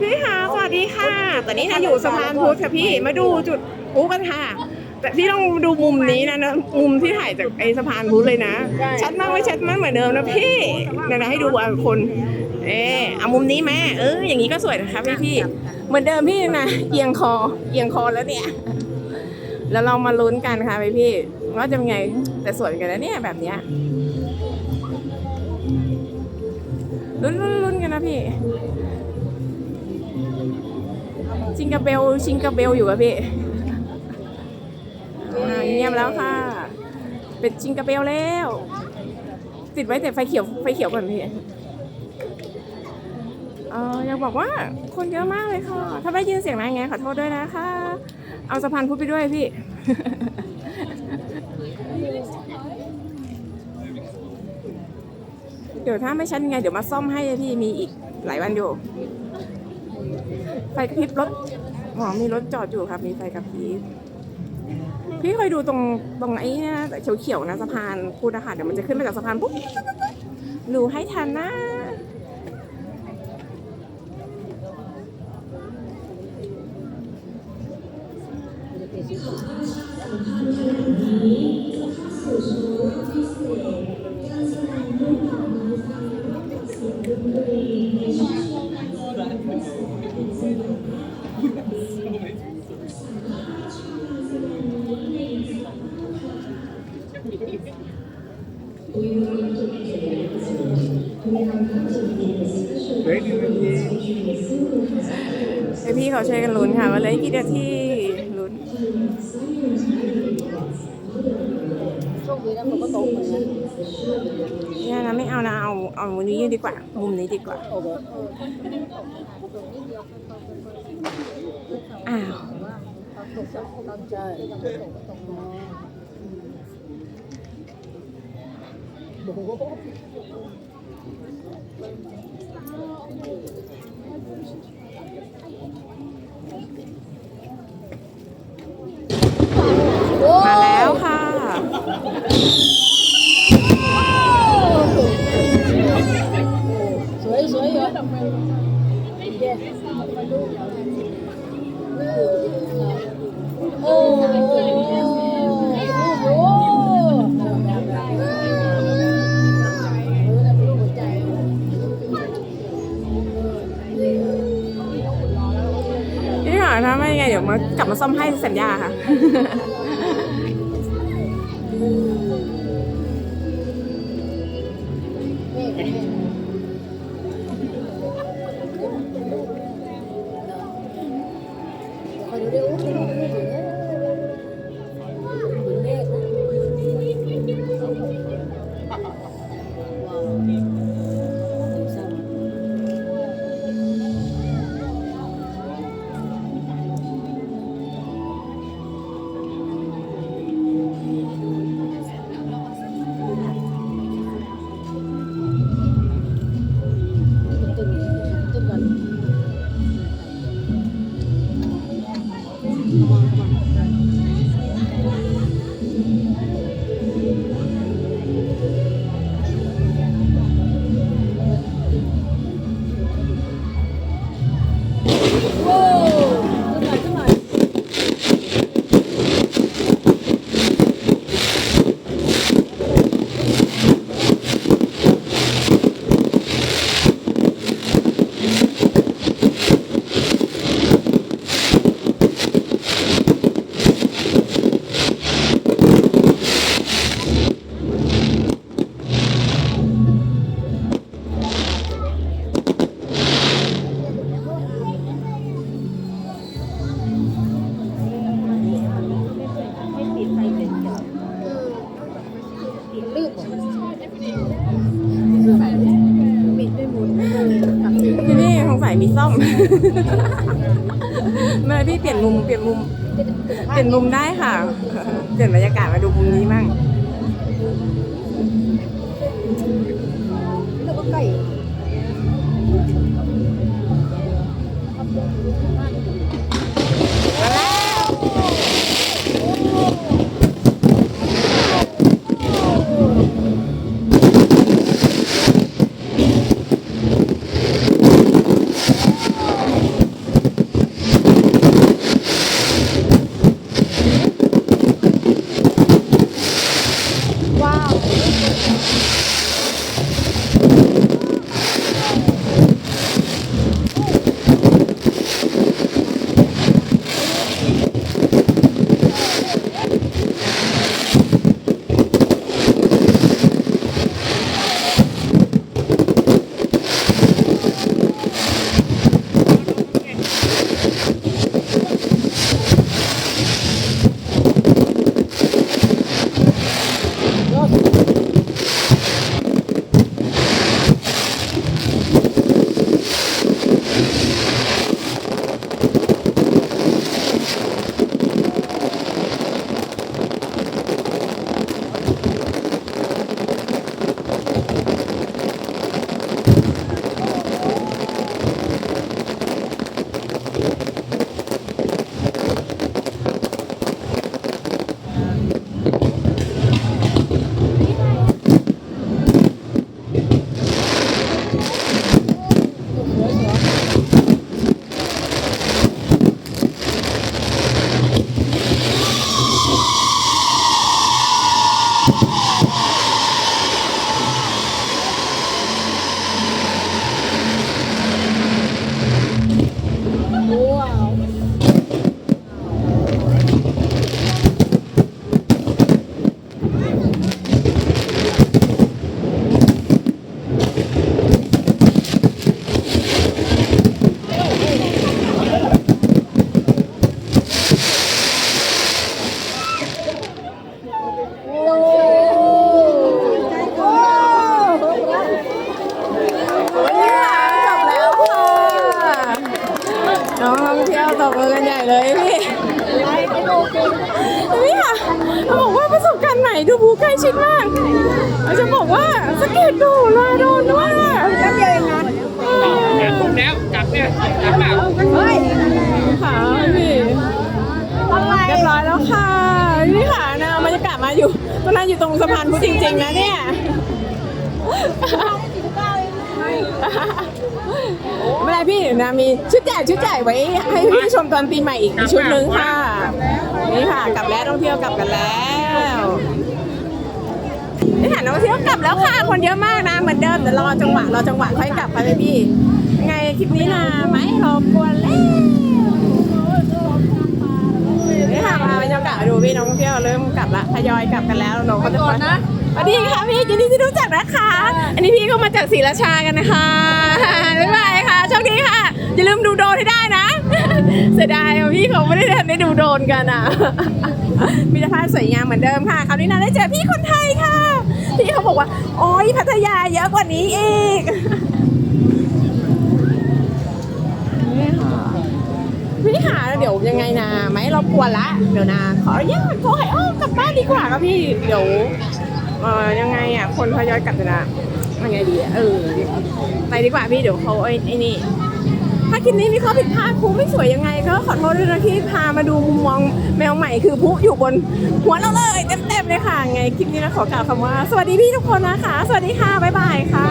พี่คะสวัสดีค่ะ ตอนนี้นะอยู่สะพานพุทธค่ะพี่ มาดูจุดพลุกันค่ะ แต่พี่ต้องดูมุมนี้นะนะมุมที่ถ่ายจากไอ้สะพานพุทธเลยนะ ชัดมากไม่ชัดมากเหมือนเดิมนะพี่นะนะให้ดูอะคน เออเอามุมนี้ไหมเอออย่างนี้ก็สวยนะคะพี่พี่ เหมือนเดิมพี่นะเอียงคอเอียงคอแล้วเนี่ย แล้วเรามาลุ้นกันค่ะพี่พี่ว่าจะเป็นไงแต่สวยเหมือนกันนะเนี่ยแบบเนี้ยลุ้นลุ้นลุ้นกันนะพี่ ชิงกาเบลชิงกาเบลอยู่อะพี่อ่าเงียบแล้วค่ะ เป็นชิงกาเบลแล้ว ติดไว้แต่ไฟเขียวไฟเขียวก่อนพี่เอออยากบอกว่าคนเยอะมากเลยค่ะ ถ้าไม่ยินเสียงนะไงขอโทษด้วยนะคะ เอาสะพานพุทธไปด้วยพี่ เดี๋ยวถ้าไม่ชัดยังไง เดี๋ยวมาซ่อมให้พี่มีอีกหลายวันอยู่ ไฟกระพริบรถอ๋อมีรถจอดอยู่ครับ มีไฟกระพริบพี่เคยดูตรงตรงไอ้เนี่ยเขียวๆนะสะพานพูดนะคะเดี๋ยวมันจะขึ้นมาจากสะพานปุ๊บดูให้ทันนะ ให้พี่เขาช่วยกันลุ้นค่ะว่าเหลยกี่นาทีลุ้นโชคดีนะฝนก็ตกเหมือนกันเนี่ยนะไม่เอานะเอาเอามุมนี้ดีกว่ามุมนี้ดีกว่าอ้าวตกโอ้โห มาแล้วค่ะ สวยสวยอยู่โอ้ ถ้าไม่ไงเดี๋ยวมากลับมาซ่อมให้สัญญาค่ะ ระ มีซ่อมเมื่อพี่เปลี่ยนมุมเปลี่ยนมุมเปลี่ยนมุมได้ค่ะ เปลี่ยนบรรยากาศมาดูมุมนี้มั่ง พี่ค่ะเขาบอกว่าประสบการณ์ใหม่ดูภูใกล้ชิดมากเราจะบอกว่าสเก็ตดูลอยโดนด้วยอะแป๊บเดียวเองนะเดี๋ยวทุ่มแล้วกลับเนี่ยกลับแบบเฮ้ยค่ะพี่เรียบร้อยแล้วค่ะนี่ค่ะนะบรรยากาศมาอยู่ตอนนั้นอยู่ตรงสะพานพุทธจริงๆนะเนี่ยไม่เป็นไรพี่นะมีชุดใหญ่ชุดใหญ่ไว้ให้พี่ชมตอนปีใหม่อีกชุดหนึ่งค่ะ นี่ค่ะกลับแล้วท่องเที่ยวกลับกันแล้วนี่ค่ะนักท่องเที่ยวกลับแล้วค่ะคนเยอะมากนะเหมือนเดิมเดี๋ยวรอจังหวะรอจังหวะค่อยกลับค่ะพี่ไงคลิปนี้นะไหม่รบกวนแล้วนี่ค่ะมาบรรยากาศดูพี่น้องท่องเที่ยวเริ่มกลับละทยอยกลับกันแล้วน้องเขาจะก่อนนะสวัสดีค่ะพี่ยินดีที่รู้จักนะคะ อันนี้พี่ก็มาจากศรีราชากันนะคะบ๊ายบายค่ะโชคดีค่ะ อย่าลืมดูโดนให้ได้นะ เสียดายอะพี่เขาไม่ได้ทันได้ดูโดนกันอะมิตรภาพสวยงามเหมือนเดิมค่ะคราวนี้นะได้เจอพี่คนไทยค่ะ พี่เขาบอกว่า โอ้ยพัทยาเยอะกว่านี้อีกนี่ค่ะพี่หาเดี๋ยวยังไงนะไม่รบกวนละ เดี๋ยวนะขออนุญาตโทรให้อ้อมกลับบ้านดีกว่าครับพี่เดี๋ยวเออยังไงอะคนทยอยกลับจะนะยังไงดีเออไปดีกว่าพี่เดี๋ยวเขาไอ้นี่ ถ้าคลิปนี้มีข้อผิดพลาดผู้ไม่สวยยังไง ก็ขอโทษด้วยนะที่พามาดูมุมมองแมวใหม่คือผู้อยู่บนหัวเราเลยเต็มๆเลยค่ะ ไงคลิปนี้นะขอกล่าวคำว่า สวัสดีพี่ทุกคนนะคะ สวัสดีค่ะบ๊ายบายค่ะ